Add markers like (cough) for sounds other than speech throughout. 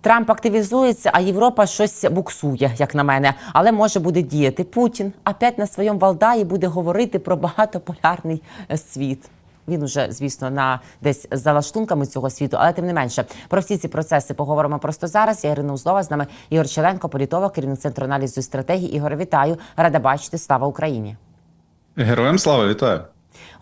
Трамп активізується, а Європа щось буксує, як на мене, але може буде діяти. Путін опять на своєму Валдаї буде говорити про багатополярний е, світ. Він уже, звісно, на десь за лаштунками цього світу, але тим не менше про всі ці процеси поговоримо просто зараз. Я Ірина Узлова з нами Ігор Челенко, політолог, керівник центру аналізу і стратегії. Ігор, вітаю, рада бачити. Слава Україні. Героям слава вітаю.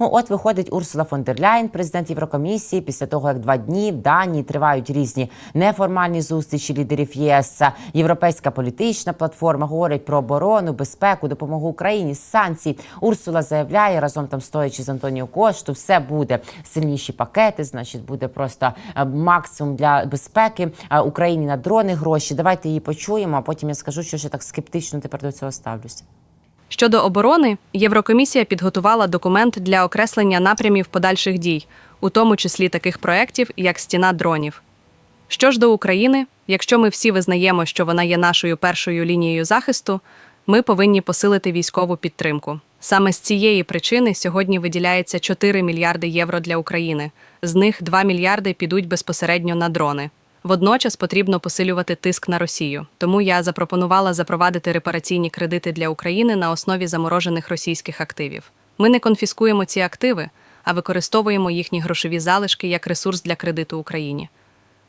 Ну, от виходить Урсула фон дер Ляйн, президент Єврокомісії, після того як два дні в Данії тривають різні неформальні зустрічі лідерів ЄС, європейська політична платформа говорять про оборону, безпеку, допомогу Україні, санкції. Урсула заявляє разом там стоячи з Антоніо Кошту, все буде сильніші пакети. Значить, буде просто е, максимум для безпеки Е, Україні на дрони гроші. Давайте її почуємо. А потім я скажу, що я так скептично тепер до цього ставлюся. Щодо оборони, Єврокомісія підготувала документ для окреслення напрямів подальших дій, у тому числі таких проєктів, як стіна дронів. Що ж до України, якщо ми всі визнаємо, що вона є нашою першою лінією захисту, ми повинні посилити військову підтримку. Саме з цієї причини сьогодні виділяється 4 мільярди євро для України. З них 2 мільярди підуть безпосередньо на дрони. Водночас потрібно посилювати тиск на Росію. Тому я запропонувала запровадити репараційні кредити для України на основі заморожених російських активів. Ми не конфіскуємо ці активи, а використовуємо їхні грошові залишки як ресурс для кредиту Україні.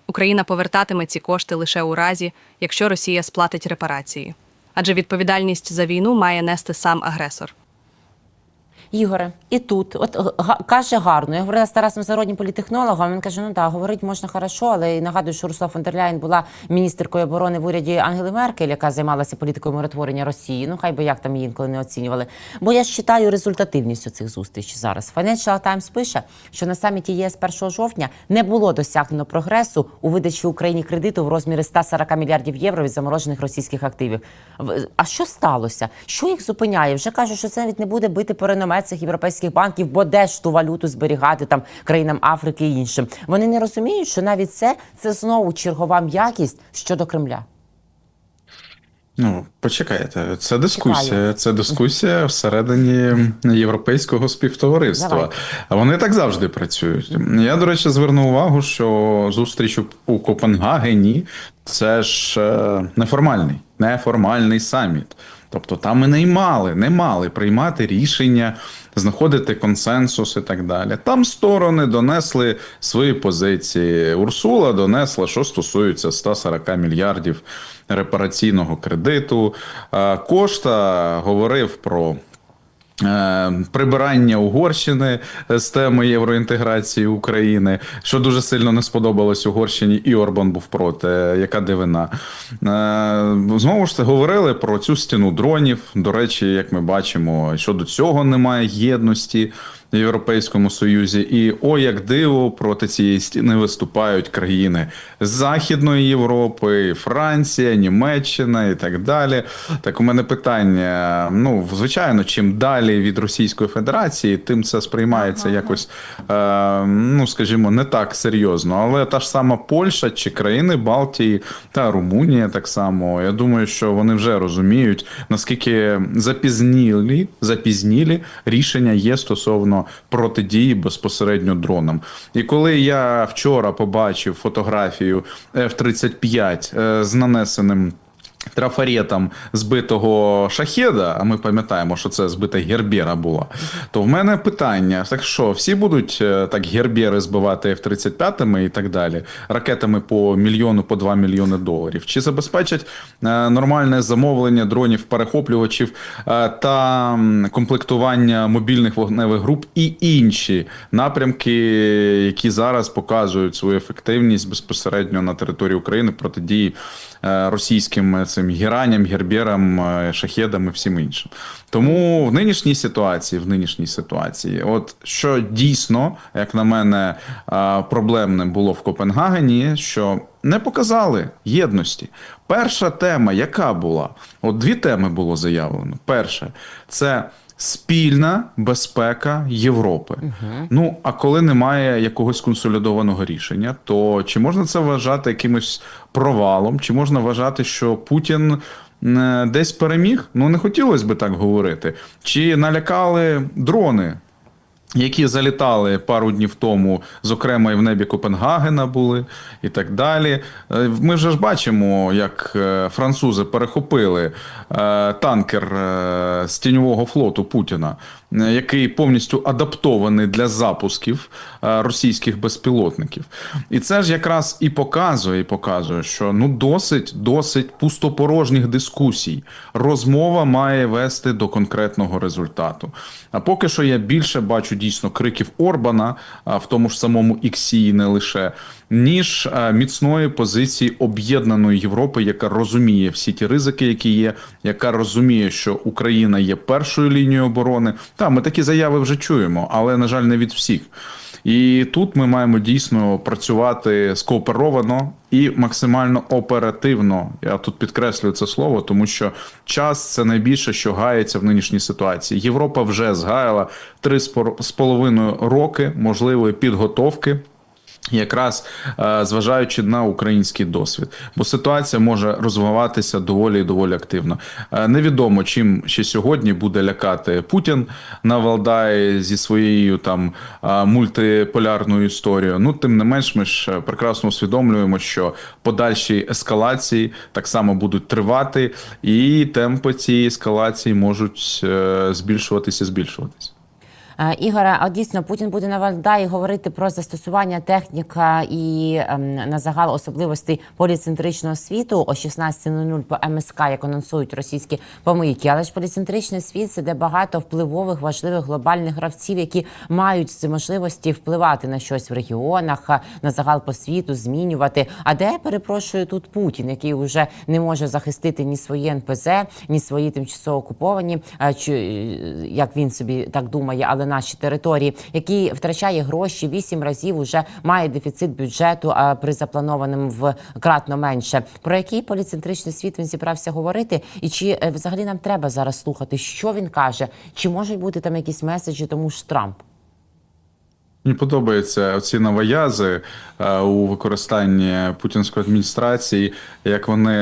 Україна повертатиме ці кошти лише у разі, якщо Росія сплатить репарації. Адже відповідальність за війну має нести сам агресор. Ігоре, і тут, от га- каже гарно. Я говорила з Тарасом Зароднім політехнологом. Він каже: ну так, говорити можна хорошо, але і нагадую, що Урсула фон була міністеркою оборони в уряді Ангели Меркель, яка займалася політикою миротворення Росії. Ну хай би як там її інколи не оцінювали. Бо я ж читаю результативність цих зустрічей зараз. Financial Times пише, що на саміті ЄС 1 жовтня не було досягнено прогресу у видачі Україні кредиту в розмірі 140 мільярдів євро від заморожених російських активів. А що сталося? Що їх зупиняє? Вже кажуть, що це навіть не буде бити по реноме цих європейських банків, бо де ж ту валюту зберігати там країнам Африки і іншим. Вони не розуміють, що навіть це це знову чергова м'якість щодо Кремля. Ну, почекайте, це дискусія. Чекаю. Це дискусія всередині європейського співтовариства. А вони так завжди працюють. Я, до речі, зверну увагу, що зустріч у- у Копенгагені це ж е, неформальний, неформальний саміт. Тобто там і не мали, не мали приймати рішення, знаходити консенсус і так далі. Там сторони донесли свої позиції. Урсула донесла, що стосується 140 мільярдів репараційного кредиту. Е, Кошта говорив про. Е, Прибирання Угорщини з теми євроінтеграції України, що дуже сильно не сподобалось Угорщині, і Орбан був проти. Яка дивина? Е, Знову ж таки говорили про цю стіну дронів. До речі, як ми бачимо, щодо цього немає єдності Європейському Союзі. І о, як диво, проти цієї стіни виступають країни Західної Європи, Франція, Німеччина і так далі. Так, у мене питання: ну, звичайно, чим далі від Російської Федерації, тим це сприймається якось, е, ну скажімо, не так серйозно. Але та ж сама Польща чи країни Балтії та Румунія так само. Я думаю, що вони вже розуміють, наскільки запізнілі, запізнілі рішення є стосовно протидії безпосередньо дронам. І коли я вчора побачив фотографію F-35 е, з нанесеним. Трафаретом збитого шахеда, а ми пам'ятаємо, що це збита гербера була. То в мене питання: так що всі будуть е, так гербери збивати F-35 і так далі, ракетами по мільйону, по 2 мільйони доларів? Чи забезпечать е, нормальне замовлення дронів, перехоплювачів е, та комплектування мобільних вогневих груп і інші напрямки, які зараз показують свою ефективність безпосередньо на території України протидії російським е, цим гераням, герберам, е, шахедам і всім іншим. Тому в нинішній ситуації, в нинішній ситуації, от що дійсно, як на мене, е, проблемним було в Копенгагені, що не показали єдності. Перша тема, яка була? От дві теми було заявлено. Перше, це спільна безпека Європи. Ну а коли немає якогось консолідованого рішення, то чи можна це вважати якимось провалом, чи можна вважати, що Путін. е, Десь переміг, ну не хотілося би так говорити. Чи налякали дрони які залітали пару днів тому, зокрема і в небі Копенгагена були і так далі. Е, Ми вже ж бачимо, як е, французи перехопили е, танкер з тіньового флоту Путіна, який повністю адаптований для запусків е, російських безпілотників. І це ж якраз і показує, і показує, що ну досить, досить пустопорожніх дискусій. Розмова має вести до конкретного результату. А поки що я більше бачу дійсно криків Орбана, в тому ж самому Іксі, не лише, ніж е, міцної позиції об'єднаної Європи, яка розуміє всі ті ризики, які є, яка розуміє, що Україна є першою лінією оборони. Та ми такі заяви вже чуємо, але на жаль, не від всіх. І тут ми маємо дійсно працювати скооперовано і максимально оперативно. Я тут підкреслюю це слово, тому що час це найбільше, що гається в нинішній ситуації. Європа вже згаяла три з половиною роки можливої підготовки. Якраз е, зважаючи на український досвід, бо ситуація може розвиватися доволі і доволі активно. Е, Невідомо, чим ще сьогодні буде лякати Путін на Валдаї зі своєю там е, мультиполярною історією. Ну тим не менш, ми ж прекрасно усвідомлюємо, що подальші ескалації так само будуть тривати, і темпи цієї ескалації можуть збільшуватися, збільшуватися. Е, Ігоре, а дійсно Путін буде на Валдаї говорити про застосування техніка і ем, на загал особливостей поліцентричного світу о 16.00 по МСК, як анонсують російські помийки. Але ж поліцентричний світ це де багато впливових важливих глобальних гравців, які мають ці можливості впливати на щось в регіонах, на загал по світу, змінювати. А де перепрошую тут Путін, який вже не може захистити ні свої НПЗ, ні свої тимчасово окуповані, чи е, як він собі так думає, але наші території, який втрачає гроші вісім разів, уже має дефіцит бюджету, а при запланованому в кратно менше. Про який поліцентричний світ він зібрався говорити, і чи е, взагалі нам треба зараз слухати, що він каже, чи можуть бути там якісь меседжі тому ж Трамп? Мені подобаються ці новоязи е, у використанні путінської адміністрації, як вони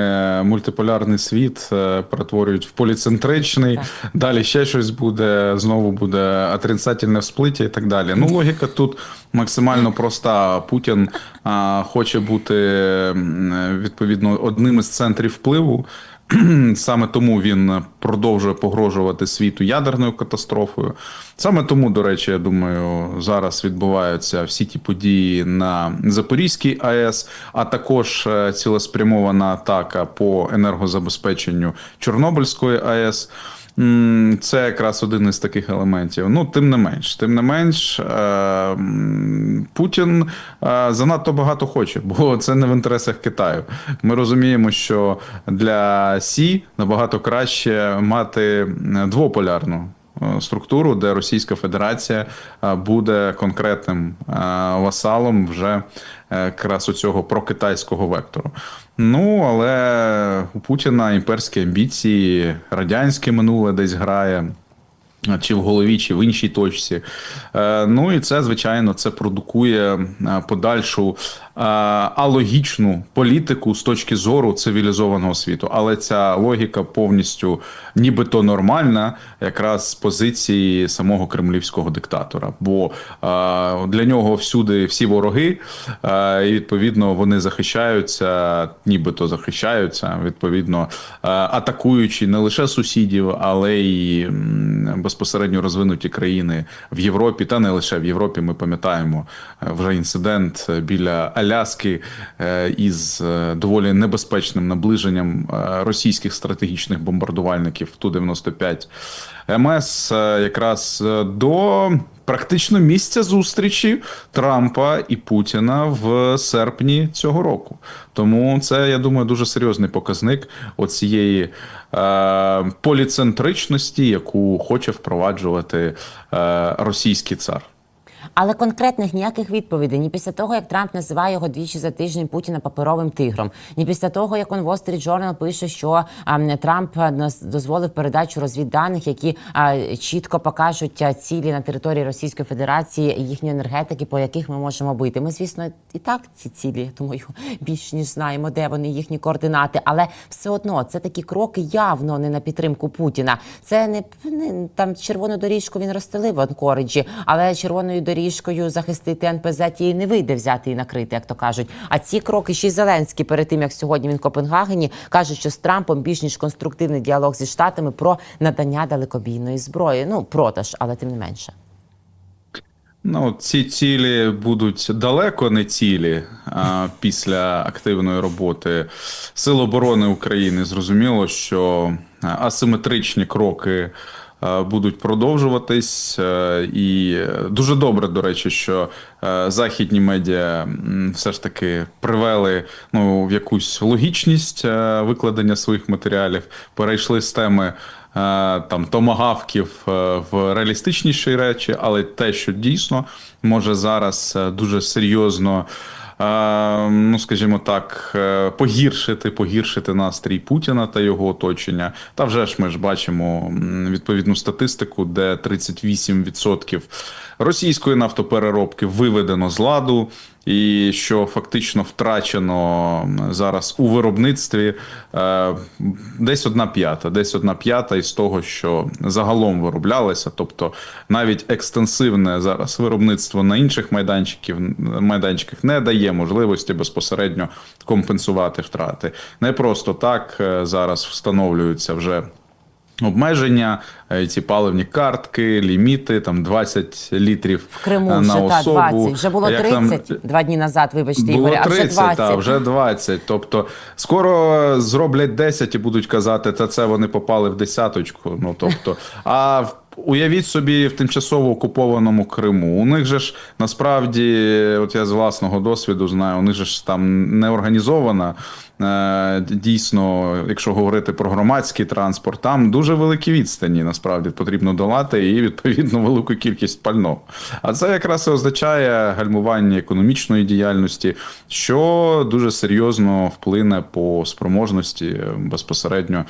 мультиполярний світ е, перетворюють в поліцентричний. Так. Далі ще щось буде, знову буде отрицательне всплиття і так далі. Ну, логіка тут максимально проста. Путін е, хоче бути відповідно одним із центрів впливу. (clears throat) Саме тому він продовжує погрожувати світу ядерною катастрофою. Саме тому, до речі, я думаю, зараз відбуваються всі ті події на Запорізькій АЕС, а також е, цілеспрямована атака по енергозабезпеченню Чорнобильської АЕС. Це якраз один із таких елементів. Ну, тим не менш, тим не менш, е, Путін е, занадто багато хоче, бо це не в інтересах Китаю. Ми розуміємо, що для Сі набагато краще мати двополярну структуру, де Російська Федерація е, буде конкретним е, васалом вже е, якраз у цього прокитайського вектору. Ну, але у Путіна імперські амбіції, радянське минуле десь грає. Чи в голові, чи в іншій точці. Е, Ну і це, звичайно, це продукує е, подальшу е, алогічну політику з точки зору цивілізованого світу. Але ця логіка повністю нібито нормальна, якраз з позиції самого кремлівського диктатора. Бо для нього всюди всі вороги, і відповідно вони захищаються, нібито захищаються, відповідно, атакуючи не лише сусідів, але й м, безпосередньо розвинуті країни в Європі, та не лише в Європі. Ми пам'ятаємо е, вже інцидент біля Аляски е, із е, доволі небезпечним наближенням е, російських стратегічних бомбардувальників Ту-95 МС е, якраз е, до практично місця зустрічі Трампа і Путіна в серпні цього року. Тому це, я думаю, дуже серйозний показник оцієї е, поліцентричності, яку хоче впроваджувати е, російський цар. Але конкретних ніяких відповідей ні після того, як Трамп називає його двічі за тиждень Путіна паперовим тигром, ні після того, як он Wall Street Journal пише, що а, Трамп нас- дозволив передачу розвідданих, які а, чітко покажуть а, цілі на території Російської Федерації їхньої енергетики, по яких ми можемо бити. Ми, звісно, і так ці цілі, думаю, (laughs) більш ніж знаємо, де вони їхні координати, але все одно це такі кроки явно не на підтримку Путіна. Це не, не там червону доріжку він розстелив в Анкориджі, але червоною доріжкою захистити НПЗ тієї не вийде взяти і накрити, як то кажуть. А ці кроки ще й Зеленський перед тим, як сьогодні він в Копенгагені каже, що з Трампом більш ніж конструктивний діалог зі штатами про надання далекобійної зброї. Ну продаж, але тим не менше. Ну, ці цілі будуть далеко не цілі а, після активної роботи Сил оборони України. Зрозуміло, що асиметричні кроки будуть продовжуватись. е, І дуже добре, до речі, що е, західні медіа все ж таки привели ну, в якусь логічність е, викладення своїх матеріалів, перейшли з теми е, там томагавків е, в реалістичніші речі, але те, що дійсно може зараз е, дуже серйозно. Ну, скажімо так, е, погіршити, погіршити настрій Путіна та його оточення. Та вже ж ми ж бачимо відповідну статистику, де 38% російської нафтопереробки виведено з ладу, і що фактично втрачено зараз у виробництві е, десь одна п'ята, десь одна п'ята із того, що загалом вироблялося. Тобто навіть екстенсивне зараз виробництво на інших майданчиків майданчиках не дає можливості безпосередньо компенсувати втрати. Не просто так е, зараз встановлюються вже. Обмеження, е, ці паливні картки, ліміти, там 20 літрів В Криму е, вже на та особу. 20. Вже було Як там- два дні назад. Вибачте, було Ігоря, а вже 20. та, вже 20. Тобто скоро зроблять 10 і будуть казати, та це вони попали в десяточку. Ну тобто, (laughs) а в- уявіть собі в тимчасово окупованому Криму. У них же ж насправді, от я з власного досвіду знаю, у них же ж там не організована. Е, Дійсно, якщо говорити про громадський транспорт, там дуже великі відстані насправді потрібно долати і відповідно велику кількість пального. А це якраз і означає гальмування економічної діяльності, що дуже серйозно вплине по спроможності безпосередньо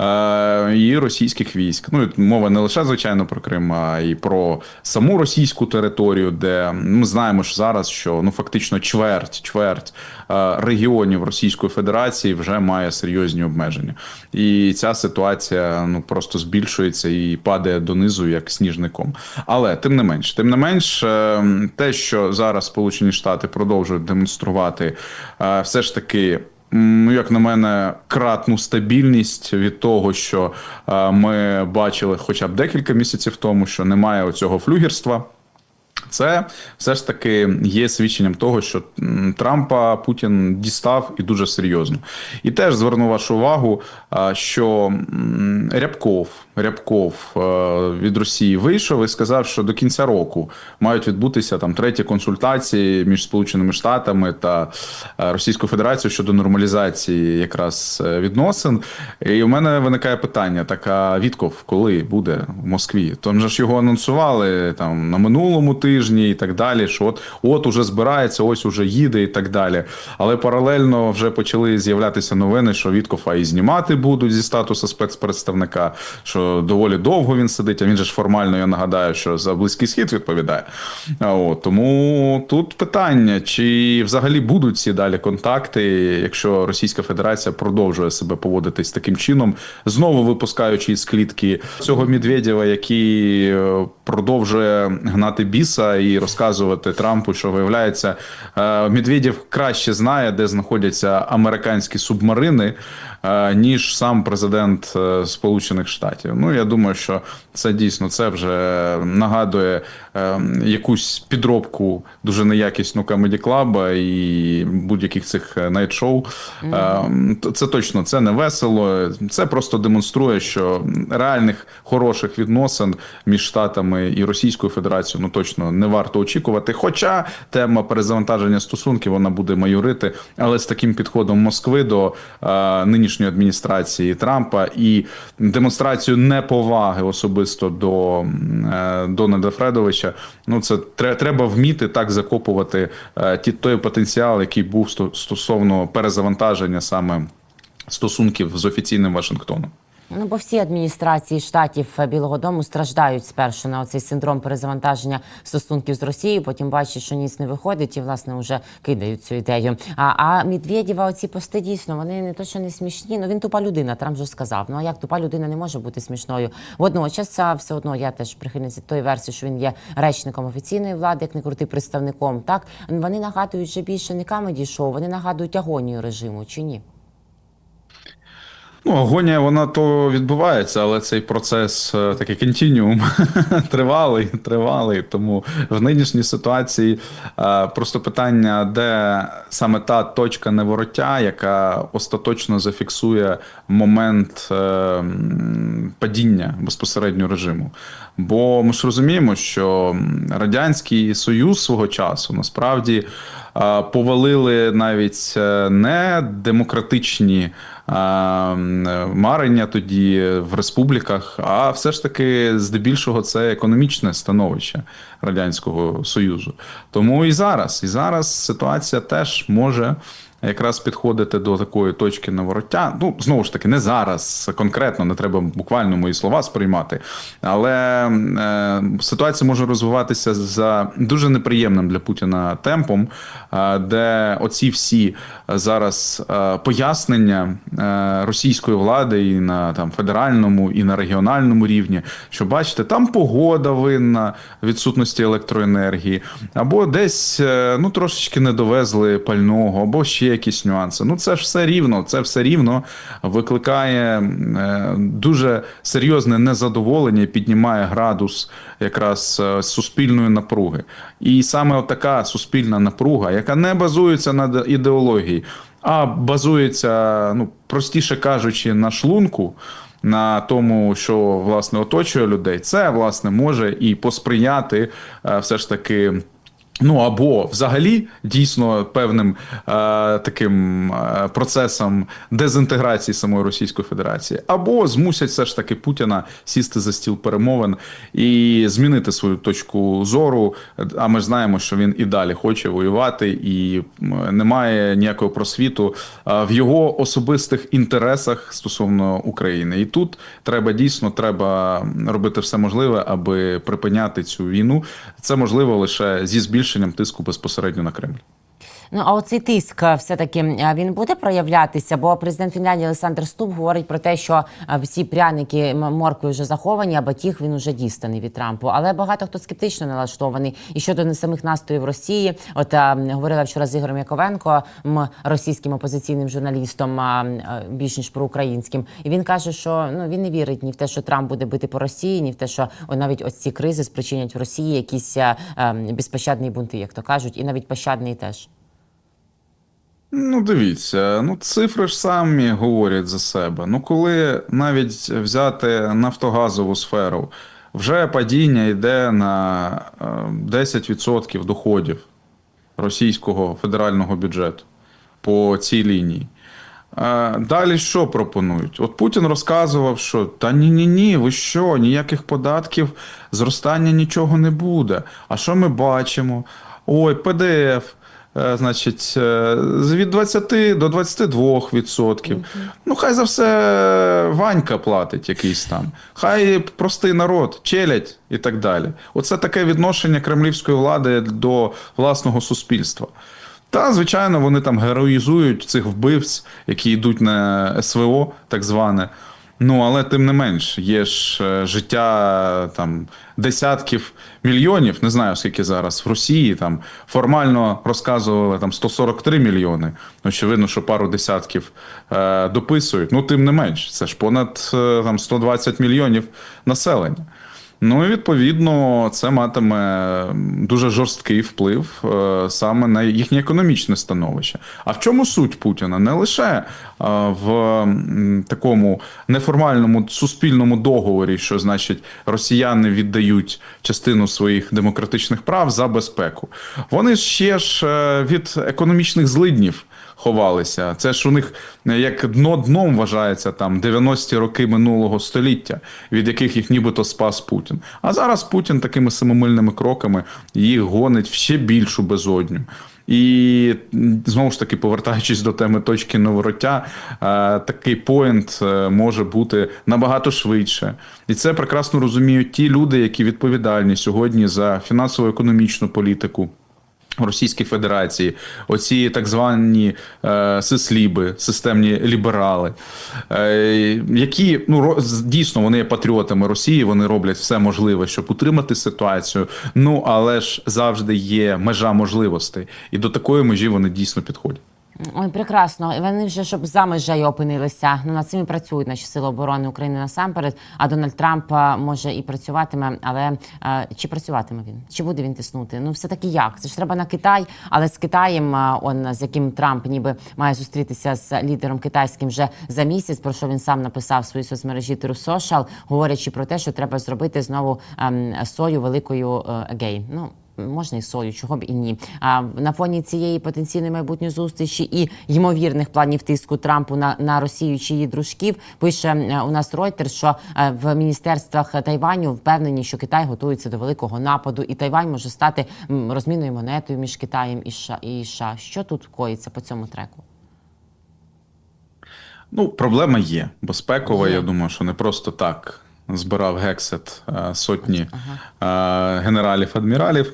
е, і російських військ. Ну мова не лише звичайно про Крим, а і про саму російську територію, де ми знаємо ж зараз, що ну фактично чверть, чверть е, регіонів Російської Федерації вже має серйозні обмеження, і ця ситуація ну просто збільшується і падає донизу як сніжником. Але тим не менш, тим не менш, е, те, що зараз Сполучені Штати продовжують демонструвати, е, все ж таки. Ну, як на мене, кратну стабільність від того, що е, ми бачили хоча б декілька місяців тому, що немає оцього флюгерства. Це все ж таки є свідченням того, що Трампа Путін дістав і дуже серйозно. І теж зверну вашу увагу, що Рябков, Рябков е, від Росії вийшов і сказав, що до кінця року мають відбутися там треті консультації між Сполученими Штатами та е, Російською Федерацією щодо нормалізації якраз е, відносин. І у мене виникає питання: так а Вітков коли буде в Москві? Там же ж його анонсували там на минулому тижні і так далі. Що от от уже збирається, ось уже їде і так далі. Але паралельно вже почали з'являтися новини, що Віткофа і знімати будуть зі статусу спецпредставника, що доволі довго він сидить. А він же ж формально я нагадаю, що за близький схід відповідає. От тому тут питання, чи взагалі будуть ці далі контакти, якщо Російська Федерація продовжує себе поводитись таким чином, знову випускаючи із клітки цього Медведєва, який е, продовжує гнати біса і розказувати Трампу, що виявляється, е, Медведєв краще знає, де знаходяться американські субмарини, ніж сам президент е, Сполучених Штатів. Ну я думаю, що це дійсно це вже нагадує е, якусь підробку дуже неякісну Comedy Club і будь-яких цих найт-шоу. Е, Це точно це не весело. Це просто демонструє, що реальних хороших відносин між штатами і Російською Федерацією ну точно не варто очікувати. Хоча тема перезавантаження стосунків вона буде майорити, але з таким підходом Москви до е, нинішньої адміністрації Трампа і демонстрацію неповаги особисто до е, Дональда Фредовича. Ну це тре- треба вміти так закопувати е, ті той потенціал, який був стосовно перезавантаження саме стосунків з офіційним Вашингтоном. Ну, бо всі адміністрації штатів е, Білого Дому страждають спершу на цей синдром перезавантаження стосунків з Росією, потім бачать, що ніц не виходить, і власне вже кидають цю ідею. А, а Медведєва, оці пости дійсно вони не то, що не смішні. Ну він тупа людина, Трамп же сказав. Ну а як тупа людина не може бути смішною? Водночас все одно я теж прихильниця тої версії, що він є речником офіційної влади, як не крути представником. Так вони нагадують вже більше не камеді шоу, вони нагадують агонію режиму чи ні? Ну, агонія, вона то відбувається, але цей процес е, такий континіум (laughs) тривалий, тривалий. Тому в нинішній ситуації е, просто питання, де саме та точка невороття, яка остаточно зафіксує момент е, падіння безпосередньо режиму. Бо ми ж розуміємо, що Радянський Союз свого часу насправді повалили навіть не демократичні марення тоді в республіках, а все ж таки здебільшого це економічне становище Радянського Союзу. Тому і зараз, і зараз ситуація теж може. Якраз підходити до такої точки навороття. Ну, знову ж таки, не зараз конкретно, не треба буквально мої слова сприймати. Але е, ситуація може розвиватися за дуже неприємним для Путіна темпом, е, де оці всі зараз е, пояснення е, російської влади і на там федеральному, і на регіональному рівні, що бачите, там погода винна відсутності електроенергії, або десь е, ну трошечки не довезли пального, або ще якісь нюанси. Ну це ж все рівно, це все рівно викликає дуже серйозне незадоволення, піднімає градус якраз е, суспільної напруги. І саме така суспільна напруга, яка не базується на ідеології, а базується, ну простіше кажучи, на шлунку. На тому, що власне оточує людей, це власне може і посприяти е, все ж таки. Ну або взагалі дійсно певним е, таким е, процесом дезінтеграції самої Російської Федерації, або змусять все ж таки Путіна сісти за стіл перемовин і змінити свою точку зору. А ми знаємо, що він і далі хоче воювати, і немає ніякого просвіту е, в його особистих інтересах стосовно України. І тут треба дійсно треба робити все можливе, аби припиняти цю війну. Це можливо лише зі збільшенням тиску безпосередньо на Кремль. Ну а оцей тиск е, все-таки е, він буде проявлятися, бо президент Фінляндії Олександр Ступ говорить про те, що е, всі пряники моркви вже заховані, а батіг він уже дістаний від Трампу. Але багато хто скептично налаштований. І щодо не самих настроїв Росії, от говорила вчора з Ігорем Яковенко, російським опозиційним журналістом, більш ніж проукраїнським. І він каже, що ну він не вірить ні в те, що Трамп буде бити по Росії, ні в те, що навіть ось ці кризи спричинять в Росії якісь е, е, безпощадні бунти, як то кажуть, і навіть пощадний теж. Ну, дивіться, ну цифри ж самі говорять за себе. Ну, коли навіть взяти нафтогазову сферу, вже падіння йде на е, 10% доходів російського федерального бюджету по цій лінії. Е, Далі що пропонують? От Путін розказував, що та ні, ні, ні, ви що, ніяких податків, зростання нічого не буде. А що ми бачимо? Ой, ПДФ. Е, Значить, е, від 20 до 22 відсотків. Ну, хай за все Ванька платить якийсь там. Хай простий народ, челядь і так далі. Оце таке відношення кремлівської влади до власного суспільства. Та, звичайно, вони там героїзують цих вбивць, які йдуть на СВО, так зване. Ну, але тим не менш, є ж е, життя там десятків мільйонів, не знаю скільки зараз в Росії. Там формально розказували там 143 мільйони. Очевидно, що пару десятків е, дописують. Ну, тим не менш, це ж понад е, там 120 мільйонів населення. Ну і відповідно це матиме дуже жорсткий вплив е, саме на їхнє економічне становище. А в чому суть Путіна? Не лише е, в такому неформальному суспільному договорі, що значить росіяни віддають частину своїх демократичних прав за безпеку. Вони ще ж е, від економічних злиднів ховалися. Це ж у них е, як дно дном вважається там 90-ті роки минулого століття, від яких їх нібито спас Путін. А зараз Путін такими семимильними кроками їх гонить в ще більшу безодню. І знову ж таки, повертаючись до теми точки невороття, е, такий поінт е, може бути набагато швидше. І це прекрасно розуміють ті люди, які відповідальні сьогодні за фінансово-економічну політику. Російській Федерації, оці так звані е, сисліби, системні ліберали, е, які ну дійсно вони є патріотами Росії, вони роблять все можливе, щоб утримати ситуацію. Ну але ж завжди є межа можливостей, і до такої межі вони дійсно підходять. Ой, прекрасно. І Вони вже щоб за межею опинилися. Ну над цим і працюють наші сили оборони України насамперед. А Дональд Трамп може і працюватиме, але а, чи працюватиме він? Чи буде він тиснути? Ну все таки як? Це ж треба на Китай, але з Китаєм, он з яким Трамп ніби має зустрітися з лідером китайським вже за місяць. Про що він сам написав в своїй соцмережі Social, говорячи про те, що треба зробити знову ем, сою великою е, again. Ну можна і сою, чого б і ні. А на фоні цієї потенційної майбутньої зустрічі і ймовірних планів тиску Трампу на, на Росію чи її дружків пише е, у нас Reuters, що е, в міністерствах Тайваню впевнені, що Китай готується до великого нападу, і Тайвань може стати розмінною монетою між Китаєм і США. І США. Що тут коїться по цьому треку? Ну, проблема є. Безпекова, Є. я думаю, що не просто так збирав гексет е, сотні е, генералів-адміралів.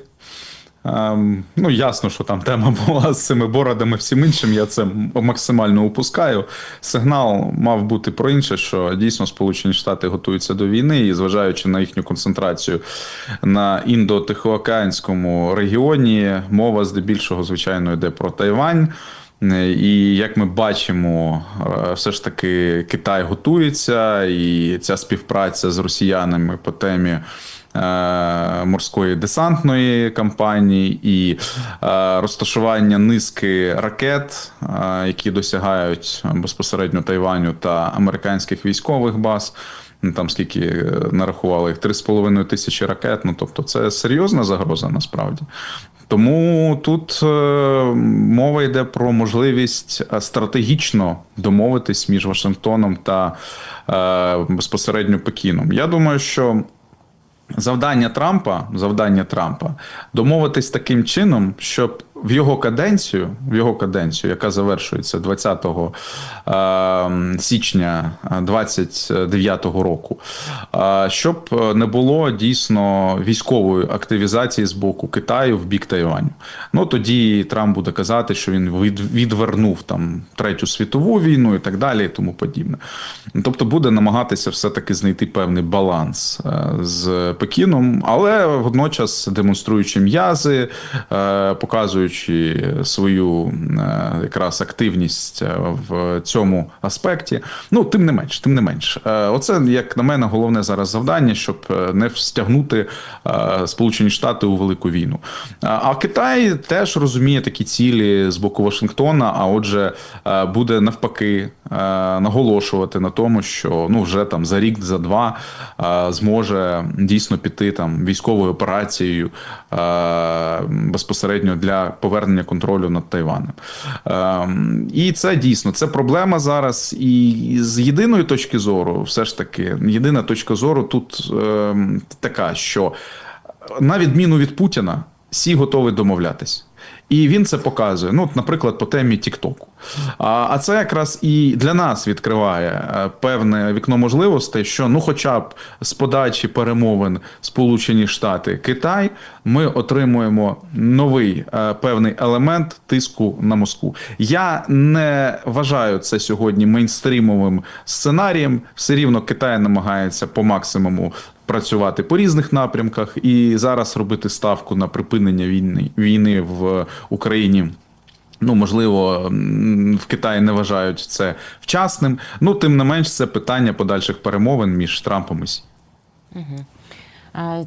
Ем, Ну, ясно, що там тема була з цими бородами всім іншим. Я це максимально упускаю. Сигнал мав бути про інше, що дійсно Сполучені Штати готуються до війни, і зважаючи на їхню концентрацію на індо-тихоокеанському регіоні, мова здебільшого, звичайно, йде про Тайвань. І як ми бачимо, е, все ж таки Китай готується, і ця співпраця з росіянами по темі морської десантної кампанії і е, розташування низки ракет, е, які досягають безпосередньо Тайваню та американських військових баз. Ну, Там скільки е, нарахували їх 3,5 тисячі ракет. Ну тобто, це серйозна загроза насправді. Тому тут е, мова йде про можливість е, стратегічно домовитись між Вашингтоном та е, безпосередньо Пекіном. Я думаю, що завдання Трампа, завдання Трампа домовитись таким чином, щоб в його каденцію, в його каденцію, яка завершується 20 е, січня 29 року, е, щоб не було дійсно військової активізації з боку Китаю в бік Тайваню. Ну тоді Трамп буде казати, що він від, відвернув там третю світову війну і так далі, і тому подібне. Тобто буде намагатися все-таки знайти певний баланс е, з Пекіном, але водночас демонструючи м'язи, е, показуючи свою е, якраз активність е, в цьому аспекті. Ну, тим не менш, тим не менш, Е, оце як на мене головне зараз завдання, щоб не встягнути Сполучені Штати у велику війну. А- Китай теж розуміє такі цілі з боку Вашингтона. А отже, буде навпаки наголошувати на тому, що ну вже там за рік, за два зможе дійсно піти там військовою операцією безпосередньо для повернення контролю над Тайванем. Е, І це дійсно це проблема зараз. І з єдиної точки зору, все ж таки, єдина точка зору тут е, така, що на відміну від Путіна, всі готові домовлятись. І він це показує. Ну, наприклад, по темі Тіктоку. А, а це якраз і для нас відкриває е, певне вікно можливостей, що ну, хоча б з подачі перемовин Сполучені Штати Китай, ми отримуємо новий е, певний елемент тиску на Москву. Я не вважаю це сьогодні мейнстрімовим сценарієм. Все рівно Китай намагається по максимуму працювати по різних напрямках і зараз робити ставку на припинення війни війни в Україні. Ну, можливо, в Китаї не вважають це вчасним. Ну, тим не менш, це питання подальших перемовин між Трампом і Сі.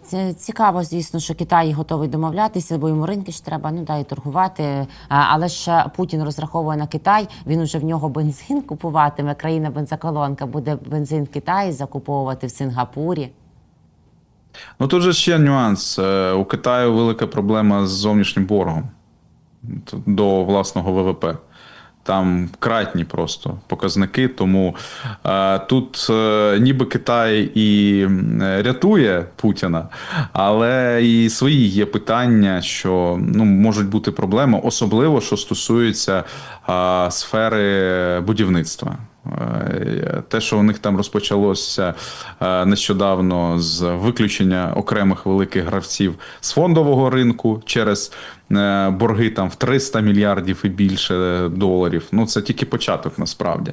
Це цікаво, звісно, що Китай готовий домовлятися, бо йому ринки ж треба ну да і торгувати. Але ж Путін розраховує на Китай. Він уже в нього бензин купуватиме. Країна бензоколонка буде бензин в Китаї закуповувати в Сингапурі. Ну тут же ще нюанс. Е, У Китаю велика проблема з зовнішнім боргом до власного ВВП. Там кратні просто показники. Тому е, тут е, ніби Китай і рятує Путіна, але і свої є питання, що ну, можуть бути проблеми, особливо що стосується е, сфери будівництва. Е, Те, що у них там розпочалося е, нещодавно з виключення окремих великих гравців з фондового ринку через борги там в 300 мільярдів і більше доларів. Ну це тільки початок насправді.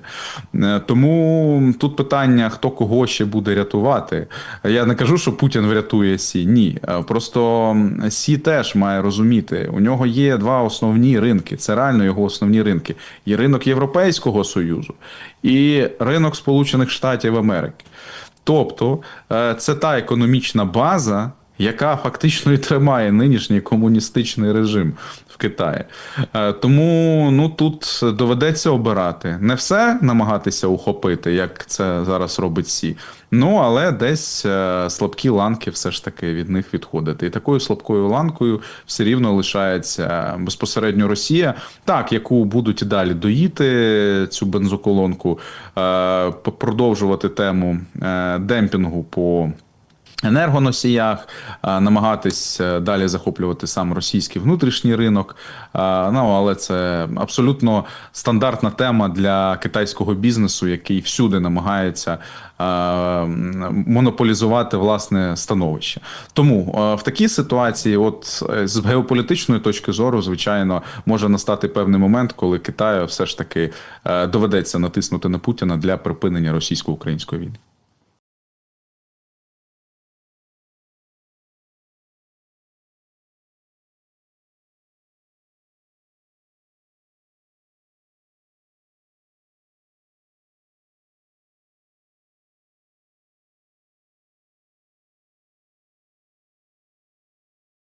Е, Тому тут питання, хто кого ще буде рятувати. Я не кажу, що Путін врятує Сі. Ні. Е, Просто Сі теж має розуміти, у нього є два основні ринки. Це реально його основні ринки. Є ринок Європейського Союзу і ринок Сполучених Штатів Америки. Тобто, е, це та економічна база, яка фактично і тримає нинішній комуністичний режим в Китаї. Е, Тому ну тут доведеться обирати. Не все намагатися ухопити, як це зараз робить Сі. Ну але десь е, слабкі ланки все ж таки від них відходити. І такою слабкою ланкою все рівно лишається безпосередньо Росія, так яку будуть і далі доїти цю бензоколонку, е, продовжувати тему е, демпінгу по енергоносіях, намагатись е, далі захоплювати сам російський внутрішній ринок. Ну але це абсолютно стандартна тема для китайського бізнесу, який всюди намагається монополізувати власне становище. Тому е, в такій ситуації, от е, з геополітичної точки зору, звичайно, може настати певний момент, коли Китаю все ж таки доведеться натиснути на Путіна для припинення російсько-української війни.